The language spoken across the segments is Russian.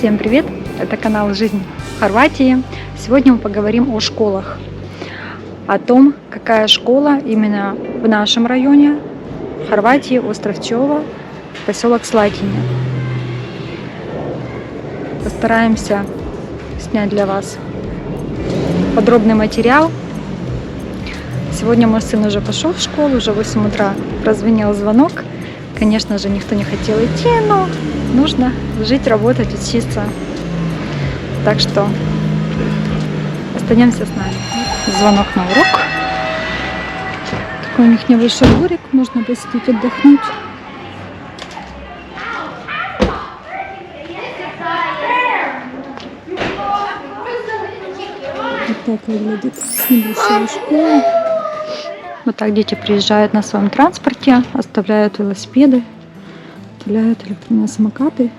Всем привет! Это канал «Жизнь в Хорватии». Сегодня мы поговорим о школах. О том, какая школа именно в нашем районе, в Хорватии, остров Чева, поселок Слатине. Постараемся снять для вас подробный материал. Сегодня мой сын уже пошел в школу, уже в 8 утра прозвенел звонок. Конечно же, никто не хотел идти, но нужно жить, работать, учиться. Так что остаемся с нами. Звонок на урок. Такой у них небольшой дворик, можно посидеть, отдохнуть. Вот так выглядит небольшая школа. Вот так дети приезжают на своем транспорте, оставляют велосипеды, оставляют электронные самокаты.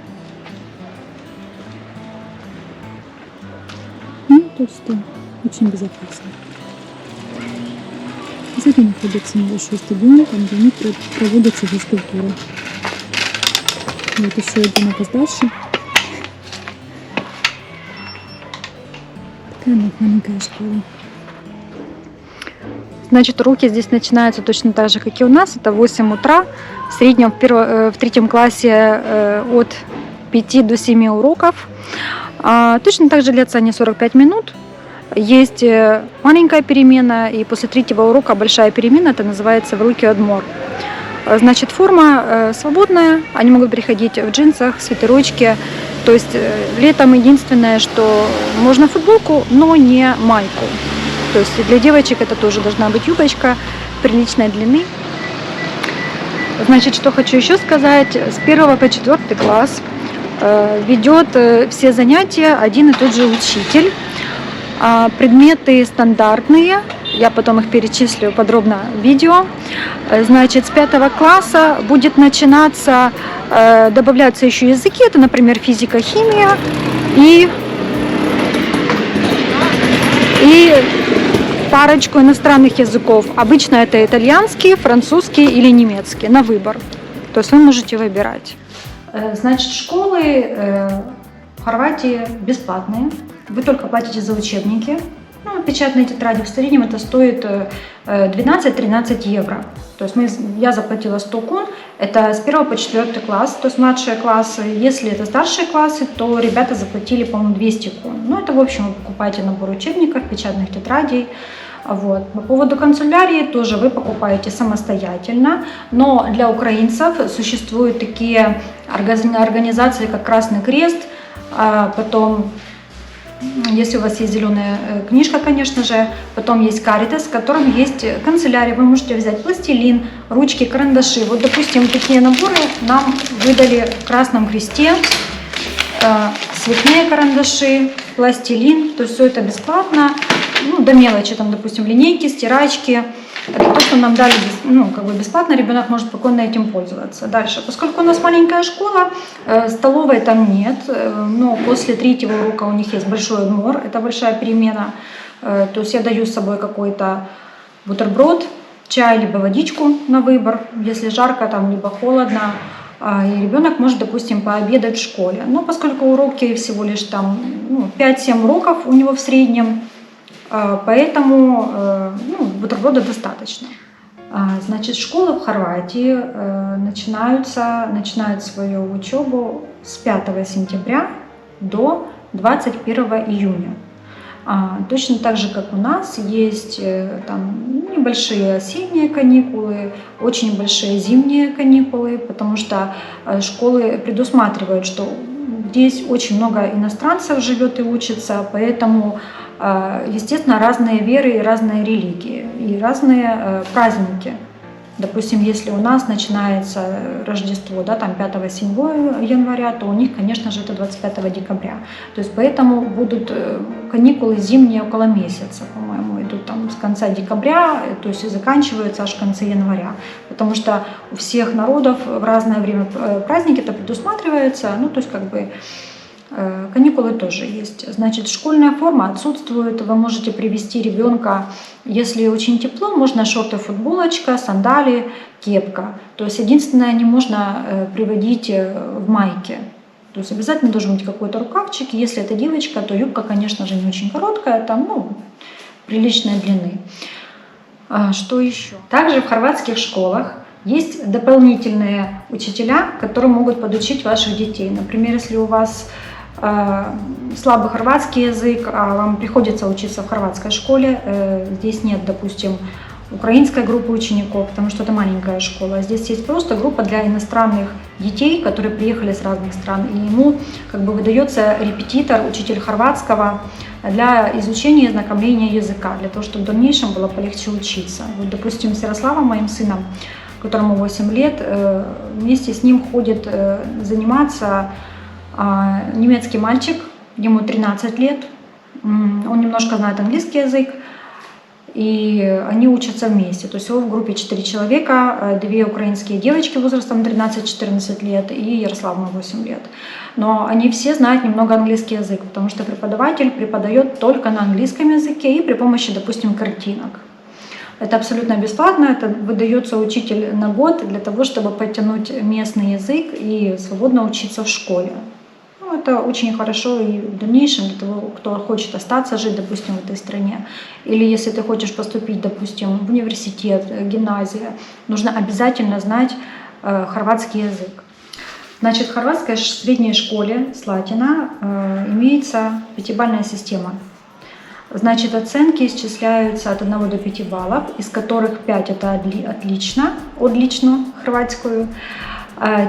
Ну, то есть это очень безопасно. Сзади находится небольшой стадион, там где они проводятся физкультура. Вот еще один опоздавший. Такая маленькая школа. Значит, уроки здесь начинаются точно так же, как и у нас. Это 8 утра. В среднем в, перво, э, в третьем классе э, от 5 до 7 уроков. А, точно так же длятся они 45 минут. Есть э, маленькая перемена, и после третьего урока большая перемена, это называется великий отмор. Значит, форма свободная, они могут приходить в джинсах, в свитерочке. То есть летом единственное, что можно футболку, но не майку. То есть для девочек это тоже должна быть юбочка приличной длины. Значит, что хочу еще сказать. С 1 по 4 класс э, ведет э, все занятия один и тот же учитель. А предметы стандартные, я потом их перечислю подробно в видео. Э, значит, с 5 класса будет начинаться, добавляться еще языки, это, например, физика, химия и, и парочку иностранных языков. Обычно это итальянский, французский или немецкий на выбор. То есть вы можете выбирать. Э, значит, школы э, в Хорватии бесплатные. Вы только платите за учебники. Ну, печатные тетради в среднем это стоит 12-13 э, евро. То есть мы, я заплатила 100 кун, это с 1 по 4 класс, то есть младшие классы. Если это старшие классы, то ребята заплатили, по-моему, 200 кун. Ну, это, в общем, вы покупаете набор учебников, печатных тетрадей. Вот. По поводу канцелярии тоже вы покупаете самостоятельно, но для украинцев существуют такие организации, как Красный Крест, а потом если у вас есть зеленая э, книжка, конечно же, потом есть Каритас, в котором есть канцелярия. Вы можете взять пластилин, ручки, карандаши. Вот, допустим, такие наборы нам выдали в Красном Кресте. Э, цветные карандаши, пластилин, то есть все это бесплатно ну, до мелочи, там, допустим, линейки, стирачки. Это то, что нам дали ну, как бы бесплатно, ребенок может спокойно этим пользоваться. Дальше, поскольку у нас маленькая школа, э, столовой там нет, э, но после третьего урока у них есть большой мор, это большая перемена. Э, то есть я даю с собой какой-то бутерброд, чай, либо водичку на выбор, если жарко там, либо холодно. А, и ребенок может, допустим, пообедать в школе. Но поскольку уроки всего лишь там ну, 5-7 уроков у него в среднем, поэтому э, ну, бутерброда достаточно. А, значит, школы в Хорватии э, начинаются, начинают свою учебу с 5 сентября до 21 июня. А, точно так же, как у нас, есть э, там небольшие осенние каникулы, очень большие зимние каникулы, потому что школы предусматривают, что здесь очень много иностранцев живет и учится, поэтому а, естественно, разные веры и разные религии, и разные э, праздники. Допустим, если у нас начинается Рождество, да, там 5-7 января, то у них, конечно же, это 25 декабря. То есть поэтому будут э, каникулы зимние около месяца, по-моему, идут там с конца декабря, то есть и заканчиваются аж в конце января. Потому что у всех народов в разное время э, праздники это предусматривается, ну, то есть как бы Э, каникулы тоже есть. Значит, школьная форма отсутствует. Вы можете привести ребенка, если очень тепло, можно шорты, футболочка, сандали, кепка. То есть единственное, не можно э, приводить э, в майке. То есть обязательно должен быть какой-то рукавчик. Если это девочка, то юбка, конечно же, не очень короткая, там, ну, приличной длины. А, что еще? Также в хорватских школах есть дополнительные учителя, которые могут подучить ваших детей. Например, если у вас э, слабый хорватский язык, а вам приходится учиться в хорватской школе, э, здесь нет, допустим, украинской группы учеников, потому что это маленькая школа. Здесь есть просто группа для иностранных детей, которые приехали с разных стран. И ему как бы выдается репетитор, учитель хорватского для изучения и знакомления языка, для того, чтобы в дальнейшем было полегче учиться. Вот, допустим, с Ярославом, моим сыном, которому 8 лет, э, вместе с ним ходит э, заниматься а, немецкий мальчик, ему 13 лет, он немножко знает английский язык, и они учатся вместе. То есть всего в группе 4 человека, э, две украинские девочки возрастом 13-14 лет и Ярослав 8 лет. Но они все знают немного английский язык, потому что преподаватель преподает только на английском языке и при помощи, допустим, картинок. Это абсолютно бесплатно, это выдается учитель на год для того, чтобы подтянуть местный язык и свободно учиться в школе это очень хорошо и в дальнейшем для того, кто хочет остаться жить, допустим, в этой стране. Или если ты хочешь поступить, допустим, в университет, э, гимназия, нужно обязательно знать э, хорватский язык. Значит, в хорватской средней школе Слатина э, имеется пятибалльная система. Значит, оценки исчисляются от 1 до 5 баллов, из которых 5 это отлично, отлично хорватскую,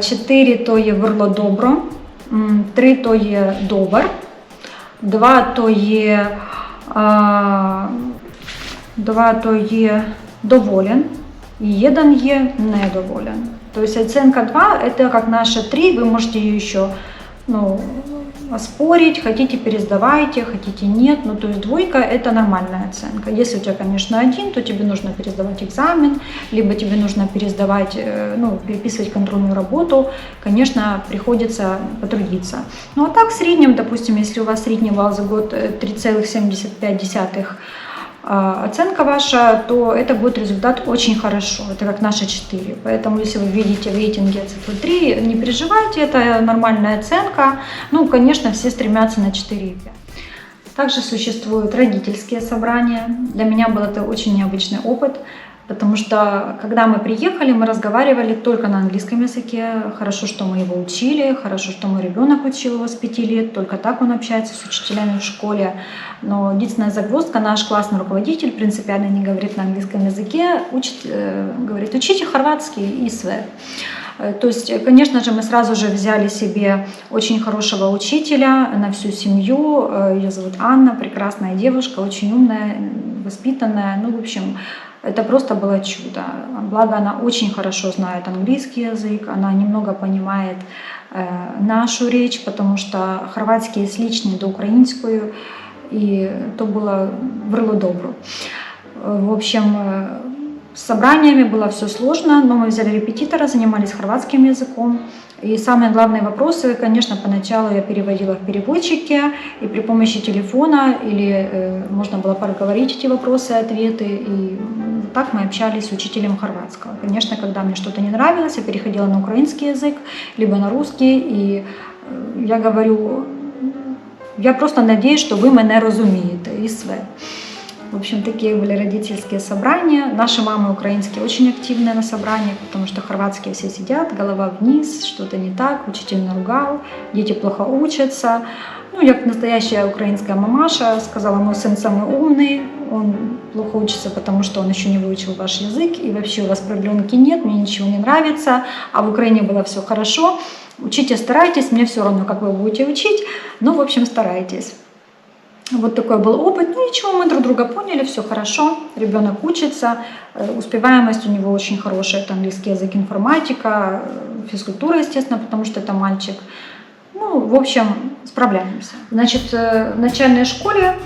4 то є верло добро, Три то є добр, два то є два то є доволен, і один є недоволен. То есть оценка 2 это как наша 3, вы можете її еще ну, спорить, хотите пересдавайте, хотите нет. Ну, то есть двойка это нормальная оценка. Если у тебя, конечно, один, то тебе нужно пересдавать экзамен, либо тебе нужно пересдавать, э, ну, переписывать контрольную работу. Конечно, приходится потрудиться. Ну, а так в среднем, допустим, если у вас средний балл за год 3,75 а, оценка ваша, то это будет результат очень хорошо. Это как наша 4. Поэтому, если вы видите в рейтинге цифру 3, не переживайте, это нормальная оценка. Ну, конечно, все стремятся на 4,5. Также существуют родительские собрания. Для меня был это очень необычный опыт. Потому что, когда мы приехали, мы разговаривали только на английском языке. Хорошо, что мы его учили, хорошо, что мой ребенок учил его с пяти лет. Только так он общается с учителями в школе. Но единственная загвоздка, наш классный руководитель принципиально не говорит на английском языке, учит, э, говорит, учите хорватский и све. Э, то есть, конечно же, мы сразу же взяли себе очень хорошего учителя на всю семью. Э, Ее зовут Анна, прекрасная девушка, очень умная, воспитанная. Ну, в общем, это просто было чудо. Благо она очень хорошо знает английский язык, она немного понимает э, нашу речь, потому что хорватский сличный до украинскую, и то было врло добро. В общем, э, с собраниями было все сложно, но мы взяли репетитора, занимались хорватским языком. И самые главные вопросы, конечно, поначалу я переводила в переводчике, и при помощи телефона, или э, можно было проговорить эти вопросы, ответы, и так мы общались с учителем хорватского. Конечно, когда мне что-то не нравилось, я переходила на украинский язык, либо на русский, и э, я говорю, я просто надеюсь, что вы меня разумеете, и све. В общем, такие были родительские собрания. Наши мамы украинские очень активные на собраниях, потому что хорватские все сидят, голова вниз, что-то не так, учитель наругал, дети плохо учатся. Ну, я как настоящая украинская мамаша сказала, мой сын самый умный, он плохо учится, потому что он еще не выучил ваш язык, и вообще у вас продленки нет, мне ничего не нравится, а в Украине было все хорошо. Учите, старайтесь, мне все равно, как вы будете учить, но, в общем, старайтесь. Вот такой был опыт. Ну ничего, мы друг друга поняли, все хорошо. Ребенок учится, э, успеваемость у него очень хорошая. Это английский язык, информатика, э, физкультура, естественно, потому что это мальчик. Ну, в общем, справляемся. Значит, э, в начальной школе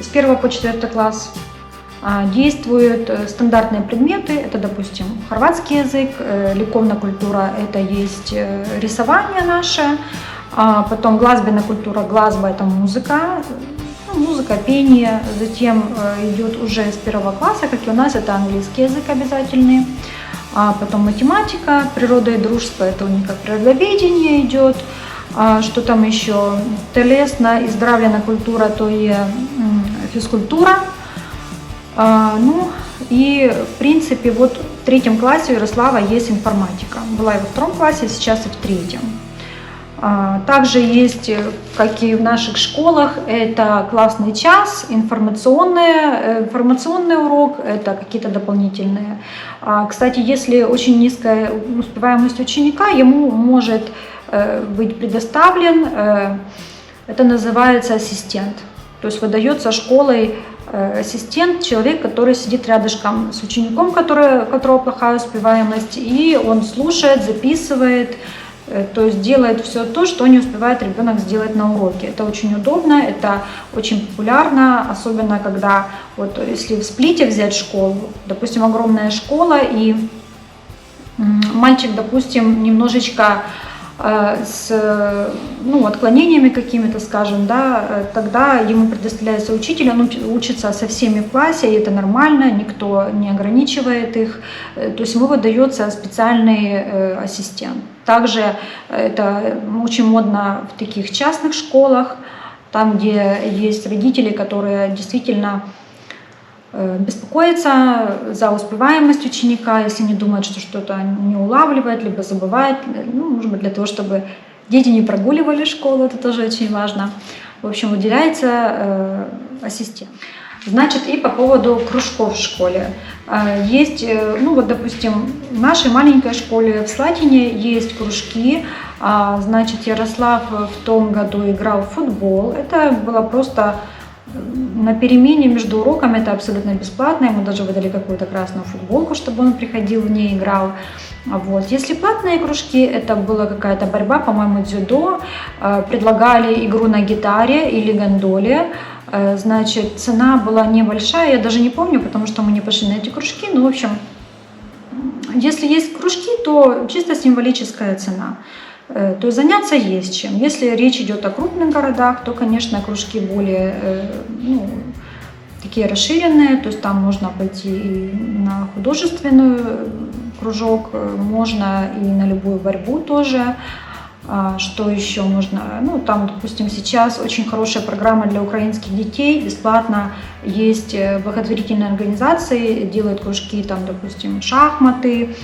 с 1 по 4 класс а, действуют стандартные предметы. Это, допустим, хорватский язык, ликовная культура, это есть рисование наше, а потом глазбенная культура, глазба – это музыка, музыка, пение, затем э, идет уже с первого класса, как и у нас, это английский язык обязательный, а потом математика, природа и дружба, это у них как природоведение идет, А, Что там еще? Телесна і здрав'яна культура, то є м, фізкультура. А, Ну и в принципе вот в третьем классе у Ярослава есть информатика. Была и во втором классе, сейчас и в третьем. А, Также есть, э, как и в наших школах, это классный час, информационный, э, информационный урок, это какие-то дополнительные. А, Кстати, если очень низкая успеваемость ученика, ему может э, быть предоставлен, это называется ассистент. То есть выдается школой э, ассистент, человек, который сидит рядышком с учеником, который, которого плохая успеваемость, и он слушает, записывает, э, то есть делает все то, что не успевает ребенок сделать на уроке. Это очень удобно, это очень популярно, особенно когда, вот если в сплите взять школу, допустим, огромная школа, и мальчик, допустим, немножечко с э, ну, отклонениями какими-то, скажем, да, э, тогда ему предоставляется учитель, он уч- учится со всеми в классе, и это нормально, никто не ограничивает их, Э, то есть ему выдается специальный ассистент. Также это очень модно в таких частных школах, там, где есть родители, которые действительно э, беспокоятся за успеваемость ученика, если они думают, что что-то не улавливает, либо забывает, ну, может быть, для того, чтобы дети не прогуливали школу, это тоже очень важно. В общем, выделяется э, ассистент. Значит, и по поводу кружков в школе. Э, Есть, ну вот, допустим, в нашей маленькой школе в Слатине есть кружки. А, Значит, Ярослав в том году играл в футбол. Это было просто на перемене между уроками, это абсолютно бесплатно. Ему даже выдали какую-то красную футболку, чтобы он приходил в ней играл. Вот. Если платные кружки, это была какая-то борьба, по-моему, дзюдо. Э, Предлагали игру на гитаре или гондоле. Э, Значит, цена была небольшая, я даже не помню, потому что мы не пошли на эти кружки. Ну, в общем, если есть кружки, то чисто символическая цена. Э, То есть заняться есть чем. Если речь идет о крупных городах, то, конечно, кружки более э, ну, такие расширенные, то есть там можно пойти и на художественную кружок, э, можно и на любую борьбу тоже. А, Что еще можно? Ну, там, допустим, сейчас очень хорошая программа для украинских детей, бесплатно есть благотворительные организации, делают кружки, там, допустим, шахматы,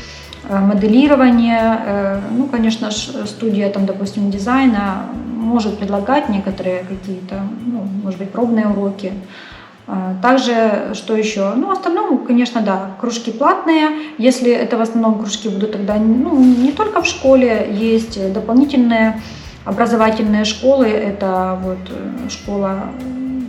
моделирование. Э, Ну, конечно, ж, студия, там, допустим, дизайна может предлагать некоторые какие-то, ну, может быть, пробные уроки. А, Также, что еще? Ну, в основном, конечно, да, кружки платные. Если это в основном кружки будут тогда, ну, не только в школе, есть дополнительные образовательные школы. Это вот э, школа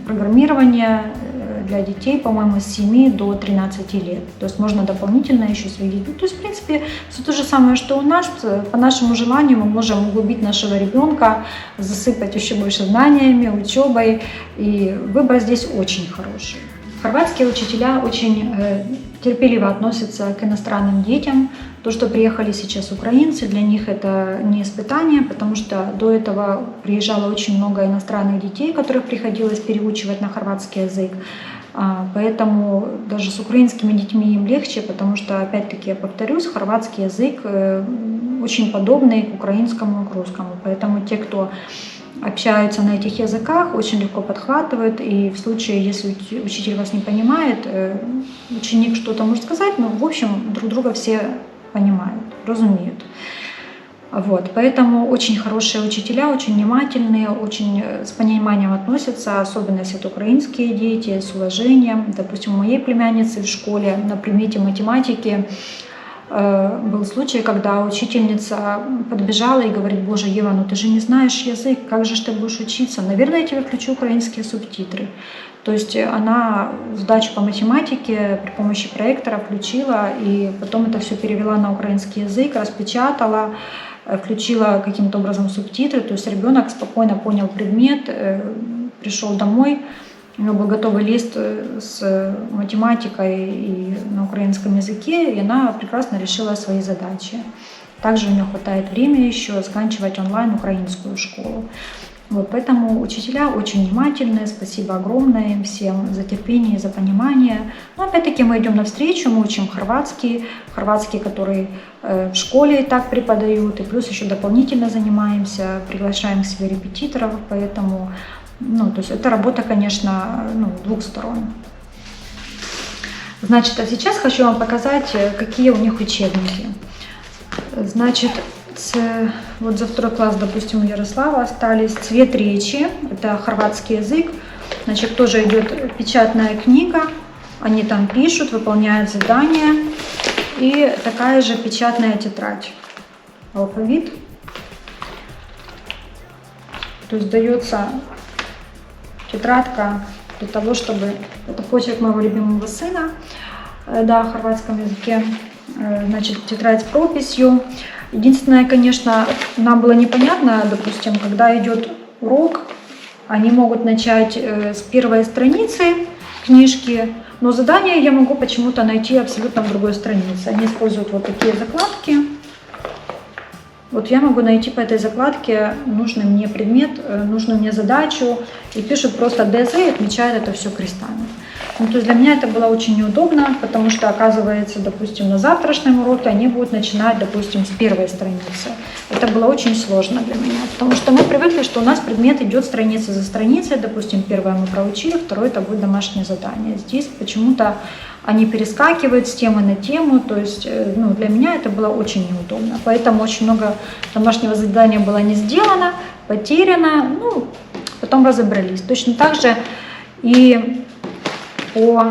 программирования э, для детей, по-моему, с 7 до 13 лет. То есть можно дополнительно еще своих детей. То есть, в принципе, все то же самое, что у нас. По нашему желанию мы можем углубить нашего ребенка, засыпать еще больше знаниями, учебой. И выбор здесь очень хороший. Хорватские учителя очень э, терпеливо относятся к иностранным детям. То, что приехали сейчас украинцы, для них это не испытание, потому что до этого приезжало очень много иностранных детей, которых приходилось переучивать на хорватский язык. А, Поэтому даже с украинскими детьми им легче, потому что, опять-таки, я повторюсь, хорватский язык э, очень подобный к украинскому и к русскому. Поэтому те, кто общаются на этих языках, очень легко подхватывают. И в случае, если уч- учитель вас не понимает, э, ученик что-то может сказать, но в общем друг друга все понимают, разумеют. Вот, поэтому очень хорошие учителя, очень внимательные, очень э, с пониманием относятся, особенно если это украинские дети, с уважением. Допустим, у моей племянницы в школе на предмете математики э, был случай, когда учительница подбежала и говорит, боже, Ева, ну ты же не знаешь язык, как же ты будешь учиться? Наверное, я тебе включу украинские субтитры. То есть она сдачу по математике при помощи проектора включила и потом это все перевела на украинский язык, распечатала, включила каким-то образом субтитры. То есть ребенок спокойно понял предмет, э, пришел домой, у него был готовый лист э, с математикой и на украинском языке, и она прекрасно решила свои задачи. Также у нее хватает времени еще заканчивать онлайн украинскую школу. Вот, поэтому учителя очень внимательные, спасибо огромное им всем за терпение, за понимание. Но опять-таки мы идем навстречу, мы учим хорватский, хорватский, который э, в школе и так преподают, и плюс еще дополнительно занимаемся, приглашаем к себе репетиторов, поэтому, ну, то есть это работа, конечно, ну, двух сторон. Значит, а сейчас хочу вам показать, э, какие у них учебники. Значит, ц- вот за второй класс, допустим, у Ярослава остались цвет речи, это хорватский язык. Значит, тоже идет печатная книга, они там пишут, выполняют задания. И такая же печатная тетрадь. Алфавит. То есть дается тетрадка для того, чтобы... Это почерк моего любимого сына, э, да, в хорватском языке. Э, Значит, тетрадь с прописью. Единственное, конечно, нам было непонятно, допустим, когда идет урок, они могут начать э, с первой страницы книжки, но задание я могу почему-то найти абсолютно в другой странице. Они используют вот такие закладки. Вот я могу найти по этой закладке нужный мне предмет, э, нужную мне задачу, и пишут просто ДЗ и отмечают это все крестами. Ну, то есть для меня это было очень неудобно, потому что, оказывается, допустим, на завтрашнем уроке они будут начинать, допустим, с первой страницы. Это было очень сложно для меня, потому что мы привыкли, что у нас предмет идет страница за страницей, допустим, первое мы проучили, второе это будет домашнее задание. Здесь почему-то они перескакивают с темы на тему, то есть э, ну, для меня это было очень неудобно. Поэтому очень много домашнего задания было не сделано, потеряно, ну, потом разобрались. Точно так же и по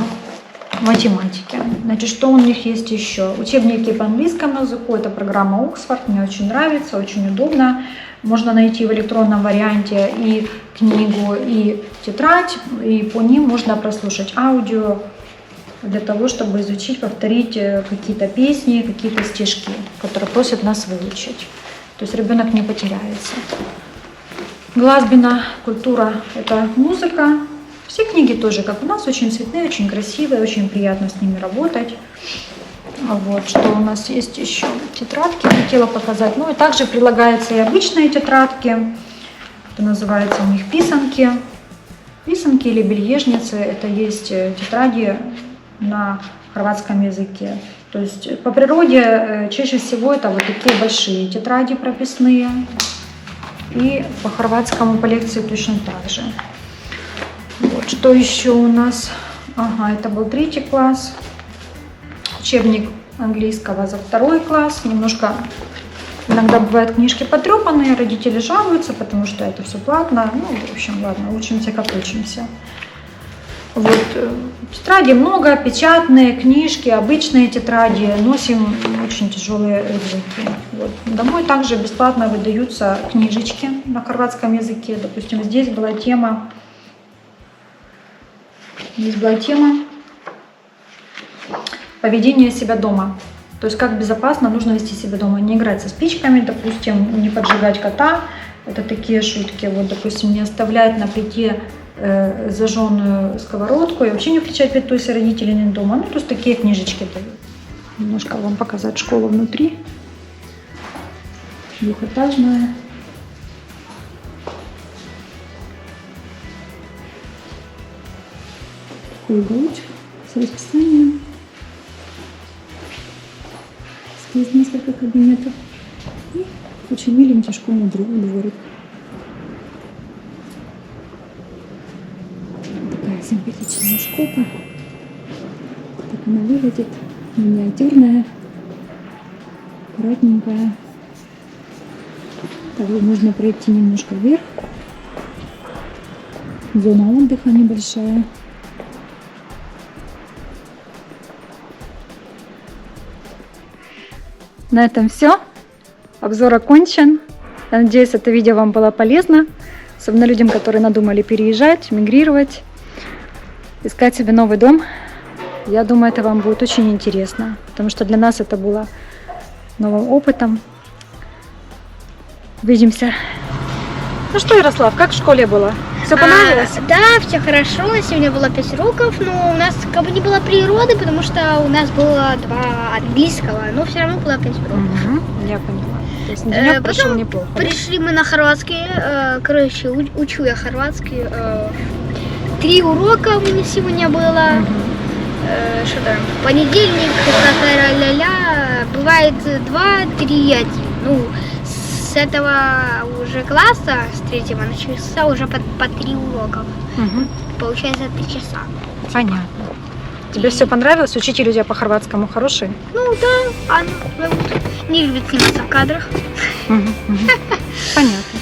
математике. Значит, что у них есть еще? Учебники по английскому языку, это программа Oxford, мне очень нравится, очень удобно. Можно найти в электронном варианте и книгу, и тетрадь, и по ним можно прослушать аудио для того, чтобы изучить, повторить э, какие-то песни, какие-то стишки, которые просят нас выучить. То есть ребенок не потеряется. Глазбина, культура – это музыка. Все книги тоже, как у нас, очень цветные, очень красивые, очень приятно с ними работать. Вот, что у нас есть еще? Тетрадки хотела показать. Ну и также прилагаются и обычные тетрадки. Это называется у них писанки. Писанки или бельежницы – это есть э, тетради на хорватском языке. То есть по природе э, чаще всего это вот такие большие тетради прописные. И по хорватскому по лекции точно так же. Что еще у нас? Ага, это был третий класс. Учебник английского за второй класс. Немножко иногда бывают книжки потрепанные, родители жалуются, потому что это все платно. Ну, в общем, ладно, учимся как учимся. Вот, э, тетради много, печатные, книжки, обычные тетради, носим очень тяжелые рюкзаки. Вот. Домой также бесплатно выдаются книжечки на хорватском языке. Допустим, здесь была тема, здесь была тема поведение себя дома. То есть как безопасно нужно вести себя дома. Не играть со спичками, допустим, не поджигать кота. Это такие шутки. Вот, допустим, не оставлять на плите э, зажженную сковородку и вообще не включать плиту, если родители не дома. Ну, то есть такие книжечки дают. Немножко вам показать школу внутри. Двухэтажная. Такой уголочек с расписанием. Здесь несколько кабинетов. И очень миленький школьный двор- дворик. Такая симпатичная школа. Так она выглядит. Миниатюрная. Аккуратненькая. Также нужно пройти немножко вверх. Зона отдыха небольшая. На этом все. Обзор окончен. Я надеюсь, это видео вам было полезно. Особенно людям, которые надумали переезжать, мигрировать, искать себе новый дом. Я думаю, это вам будет очень интересно, потому что для нас это было новым опытом. Увидимся. Ну что, Ярослав, как в школе было? Все понравилось? А, да, все хорошо. Сегодня было 5 уроков, но у нас как бы не было природы, потому что у нас было два английского, но все равно было 5 уроков. Мгм, я поняла. То есть Э, прошел неплохо. да? Пришли мы на хорватский. э, Короче, учу я хорватский. э, Три урока у меня сегодня было. Мгм. Э, Что там? Понедельник, такая ля-ля. Бывает два, три, один. Ну, с этого уже класса, с третьего начался уже по, по три урока. Мгм. Получается три часа. Понятно. Тебе все понравилось? Учитель у тебя по хорватскому хороший? Ну да, Анна зовут. Не любит сниматься в кадрах. Мгм, мгм. Понятно.